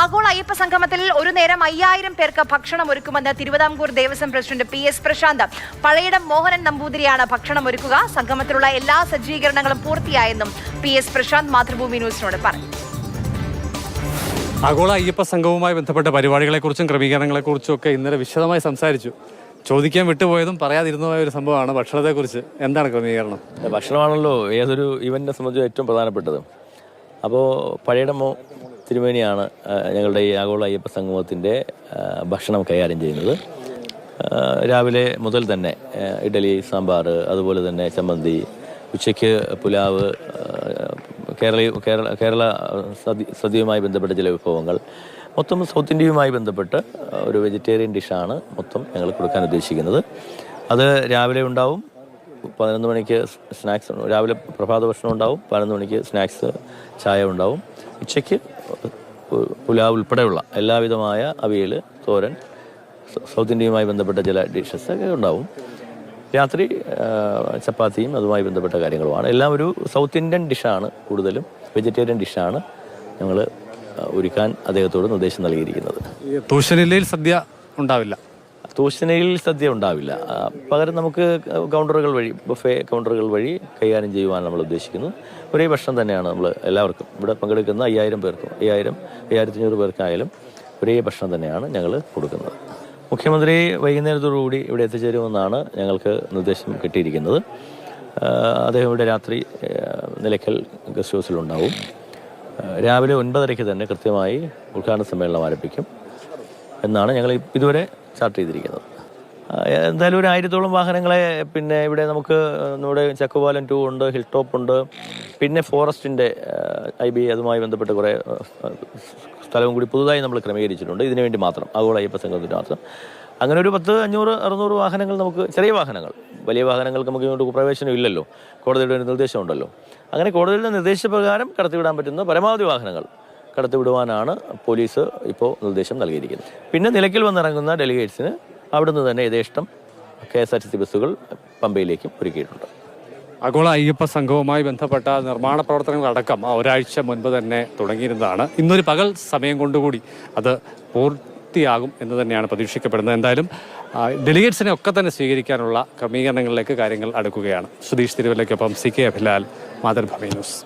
ആഗോള അയ്യപ്പ സംഗമത്തിൽ ഒരു നേരം അയ്യായിരം പേർക്ക് ഭക്ഷണം ഒരുക്കുമെന്ന് Thiruvithamkoor Devaswom president P S Prashant. Pazhayidam Mohanan നമ്പൂതിരിയാണ് ഭക്ഷണം ഒരുക്കുക. സംഗമത്തിലുള്ള എല്ലാ സജ്ജീകരണങ്ങളും പൂർത്തിയായെന്നും പി എസ് പ്രശാന്ത് മാതൃഭൂമി ന്യൂസിനോട് പറഞ്ഞു. ആഗോള അയ്യപ്പ സംഘവുമായി ബന്ധപ്പെട്ട പരിപാടികളെക്കുറിച്ചും ക്രമീകരണങ്ങളെക്കുറിച്ചും ഒക്കെ ഇന്നലെ വിശദമായി സംസാരിച്ചു. ചോദിക്കാൻ വിട്ടുപോയതും പറയാതിരുന്നതുമായ ഒരു സംഭവമാണ് ഭക്ഷണത്തെക്കുറിച്ച്. എന്താണ് ക്രമീകരണം? ഭക്ഷണമാണല്ലോ ഏതൊരു ഇവന്റിനെ സംബന്ധിച്ച് ഏറ്റവും പ്രധാനപ്പെട്ടത്. അപ്പോൾ പഴയടമോ തിരുമേനിയാണ് ഞങ്ങളുടെ ഈ ആഗോള അയ്യപ്പ സംഗമത്തിന്റെ ഭക്ഷണം കൈകാര്യം ചെയ്യുന്നത്. രാവിലെ മുതൽ തന്നെ ഇഡലി സാമ്പാർ അതുപോലെ തന്നെ ചമ്മന്തി ഉച്ചയ്ക്ക് പുലാവ് കേരളീയ കേരള കേരള കേരള സദ്യ സദ്യയുമായി ബന്ധപ്പെട്ട ചില വിഭവങ്ങൾ. മൊത്തം സൗത്ത് ഇന്ത്യയുമായി ബന്ധപ്പെട്ട് ഒരു വെജിറ്റേറിയൻ ഡിഷാണ് മൊത്തം ഞങ്ങൾ കൊടുക്കാൻ ഉദ്ദേശിക്കുന്നത്. അത് രാവിലെ ഉണ്ടാവും പതിനൊന്ന് മണിക്ക് സ്നാക്സ് രാവിലെ പ്രഭാത ഭക്ഷണം ഉണ്ടാവും പതിനൊന്ന് മണിക്ക് സ്നാക്സ് ചായ ഉണ്ടാവും. ഉച്ചയ്ക്ക് പുലാവ് ഉൾപ്പെടെയുള്ള എല്ലാവിധമായ അവിയൽ തോരൻ സൗത്ത് ഇന്ത്യയുമായി ബന്ധപ്പെട്ട ചില ഡിഷസ് ഒക്കെ ഉണ്ടാവും. രാത്രി ചപ്പാത്തിയും അതുമായി ബന്ധപ്പെട്ട കാര്യങ്ങളുമാണ്. എല്ലാം ഒരു സൗത്ത് ഇന്ത്യൻ ഡിഷാണ് കൂടുതലും. വെജിറ്റേറിയൻ ഡിഷാണ് ഞങ്ങൾ ഒരുക്കാൻ അദ്ദേഹത്തോട് നിർദ്ദേശം നൽകിയിരിക്കുന്നത്. തൂശനിലയിൽ സദ്യ ഉണ്ടാവില്ല. തൂശനയിൽ സദ്യ ഉണ്ടാവില്ല. പകരം നമുക്ക് കൗണ്ടറുകൾ വഴി ബഫേ കൗണ്ടറുകൾ വഴി കൈകാര്യം ചെയ്യുവാൻ നമ്മൾ ഉദ്ദേശിക്കുന്നു. ഒരേ ഭക്ഷണം തന്നെയാണ് നമ്മൾ എല്ലാവർക്കും. ഇവിടെ പങ്കെടുക്കുന്ന അയ്യായിരം പേർക്കും അയ്യായിരം അയ്യായിരത്തി അഞ്ഞൂറ് പേർക്കായാലും ഒരേ ഭക്ഷണം തന്നെയാണ് ഞങ്ങൾ കൊടുക്കുന്നത്. മുഖ്യമന്ത്രി വൈകുന്നേരത്തോടുകൂടി ഇവിടെ എത്തിച്ചേരുമെന്നാണ് ഞങ്ങൾക്ക് നിർദ്ദേശം കിട്ടിയിരിക്കുന്നത്. അദ്ദേഹം ഇവിടെ രാത്രി നിലയ്ക്കൽ ഗസ്റ്റ് ഹൗസിലുണ്ടാവും. രാവിലെ ഒൻപതരയ്ക്ക് തന്നെ കൃത്യമായി ഉദ്ഘാടന സമ്മേളനം ആരംഭിക്കും. എന്നാണ് ഞങ്ങൾ ഇതുവരെ ചാർട്ട് ചെയ്തിരിക്കുന്നത്. എന്തായാലും ഒരു ആയിരത്തോളം വാഹനങ്ങളെ പിന്നെ ഇവിടെ നമുക്ക് നമ്മുടെ ചക്കുപാലം ടു ഉണ്ട് ഹിൽ ടോപ്പ് ഉണ്ട് പിന്നെ ഫോറസ്റ്റിന്റെ ഐ ബി അതുമായി ബന്ധപ്പെട്ട് കുറേ സ്ഥലവും കൂടി പുതുതായി നമ്മൾ ക്രമീകരിച്ചിട്ടുണ്ട്. ഇതിനു വേണ്ടി മാത്രം ആഗോള അയ്യപ്പ സംഘത്തിന് മാത്രം അങ്ങനെ ഒരു പത്ത് അഞ്ഞൂറ് അറുന്നൂറ് വാഹനങ്ങൾ നമുക്ക് ചെറിയ വാഹനങ്ങൾ വലിയ വാഹനങ്ങൾക്ക് നമുക്ക് ഇങ്ങോട്ട് പ്രവേശനം ഇല്ലല്ലോ. കോടതിയുടെ ഒരു നിർദ്ദേശമുണ്ടല്ലോ. അങ്ങനെ കോടതിയുടെ നിർദ്ദേശപ്രകാരം കടത്തിവിടാൻ പറ്റുന്ന പരമാവധി വാഹനങ്ങൾ കടത്തിവിടുവാനാണ് പോലീസ് ഇപ്പോൾ നിർദ്ദേശം നൽകിയിരിക്കുന്നത്. പിന്നെ നിലയ്ക്കൽ വന്നിറങ്ങുന്ന ഡെലിഗേറ്റ്സിന് അവിടുന്ന് തന്നെ യഥേഷ്ടം K S R T C ബസ്സുകൾ പമ്പയിലേക്കും ഒരുക്കിയിട്ടുണ്ട്. ആഗോള അയ്യപ്പ സംഘവുമായി ബന്ധപ്പെട്ട നിർമ്മാണ പ്രവർത്തനങ്ങളടക്കം ഒരാഴ്ച മുൻപ് തന്നെ തുടങ്ങിയിരുന്നതാണ്. ഇന്നൊരു പകൽ സമയം കൊണ്ടുകൂടി അത് പൂർത്തിയാകും എന്ന് തന്നെയാണ് പ്രതീക്ഷിക്കപ്പെടുന്നത്. എന്തായാലും ഡെലിഗേറ്റ്സിനെ ഒക്കെ തന്നെ സ്വീകരിക്കാനുള്ള ക്രമീകരണങ്ങളിലേക്ക് കാര്യങ്ങൾ അടുക്കുകയാണ്. Sudheesh തിരുവല്ലയ്ക്കൊപ്പം C K Abhilal Mathrubhumi news.